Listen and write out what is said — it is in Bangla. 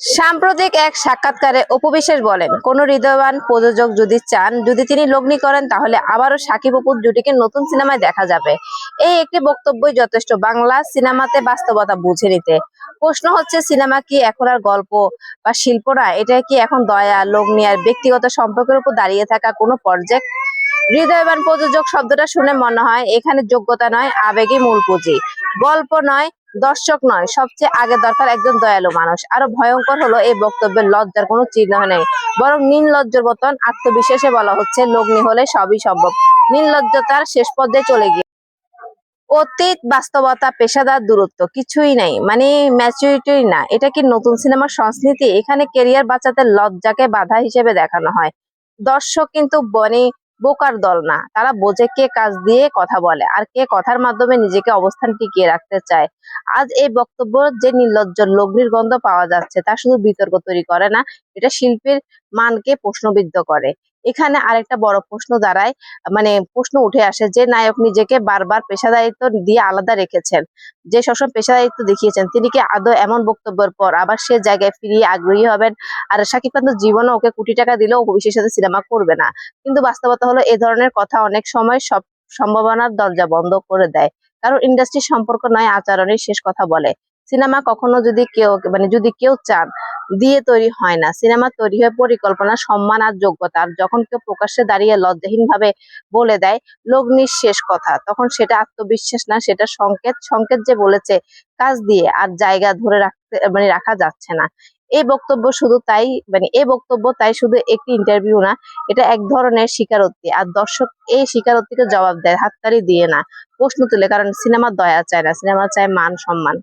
সাম্প্রতিক এক সাক্ষাৎকারে উপবিশেষ বলেন, কোন হৃদয়বান প্রযোজক যদি চান, যদি তিনি লগ্নি করেন, তাহলে আবারও সাকিব অপুর জুটিকে নতুন সিনেমায় দেখা যাবে। এই একটি বক্তব্যই যথেষ্ট। বাংলা সিনেমাতে বাস্তবতা বুঝে নিতে। প্রশ্ন হচ্ছে, সিনেমা কি এখন আর গল্প বা শিল্প না? এটা কি এখন দয়া, লগ্নি আর ব্যক্তিগত সম্পর্কের উপর দাঁড়িয়ে থাকা কোনো প্রজেক্ট হৃদয়বান প্রযোজক শব্দটা শুনে মনে হয়, এখানে যোগ্যতা নয়, আবেগই মূল পুঁজি। গল্প নয় দর্শক নয়, সবচেয়ে আগে দরকার একজন দয়ালু মানুষ। আরও ভয়ঙ্কর হলো এই বক্তব্যের লজ্জার কোনো চিহ্ন নেই। বরং নির্লজ্জর মতন আত্মবিশ্বাসে বলা হচ্ছে, লগ্নি হলে সবই সম্ভব। নির্লজ্জতার শেষ পর্যায়ে চলে গিয়ে অতীত বাস্তবতা, পেশাদার দূরত্ব, কিছুই নাই। মানে ম্যাচুরিটি না, এটা কি নতুন সিনেমার সংস্কৃতি? এখানে কেরিয়ার বাঁচাতে লজ্জাকে বাধা হিসেবে দেখানো হয়। দর্শক কিন্তু মানে বোকার দল না। তারা বোঝে কে কাজ দিয়ে কথা বলে আর কে কথার মাধ্যমে নিজেকে অবস্থান টিকিয়ে রাখতে চায়। আজ এই বক্তব্য যে নির্লজ্জ লগ্নির গন্ধ পাওয়া যাচ্ছে, তা শুধু বিতর্ক তৈরি করে না, এটা শিল্পের মানকে প্রশ্নবিদ্ধ করে। এখানে আরেকটা বড় প্রশ্ন দাঁড়ায় মানে প্রশ্ন উঠে আসে যে নায়ক নিজেকে বারবার পেশাদারিত্ব দিয়ে আলাদা রেখেছেন। যে সবসময় পেশাদারিত্ব দেখিয়েছেন, তিনি কি আদৌ এমন বক্তব্যের পর আবার সে জায়গায় ফিরিয়ে আগ্রহী হবেন? আর শাকিব খান তো জীবনে ওকে কোটি টাকা দিলেও ভবিষ্যতে সিনেমা করবে না। কিন্তু বাস্তবতা হলো এ ধরনের কথা অনেক সময় সব সম্ভাবনার দরজা বন্ধ করে দেয়। কারণ ইন্ডাস্ট্রি সম্পর্ক নয়, আচরণের শেষ কথা বলে। সিনেমা কখনো যদি কেউ মানে যদি কেউ চান দিয়ে তৈরি হয় না। সিনেমা তৈরি হয় পরিকল্পনা, সম্মান আর যোগ্যতা। আর যখন কেউ প্রকাশ্যে দাঁড়িয়ে লজ্জাহীন ভাবে বলে দেয় লগ্নির শেষ কথা। তখন সেটা আত্মবিশ্বাস না, সেটা সংকেত। সংকেত যে বলেছে, কাজ দিয়ে আর জায়গা ধরে রাখতে মানে রাখা যাচ্ছে না। এই বক্তব্য শুধু তাই মানে এই বক্তব্য তাই শুধু একটি ইন্টারভিউ না, এটা এক ধরনের স্বীকারোক্তি। আর দর্শক এই স্বীকারোক্তিকে জবাব দেয়, হাততালি দিয়ে না। প্রশ্ন তুলে, কারণ সিনেমা দয়া চায় না, সিনেমা চায় মান সম্মান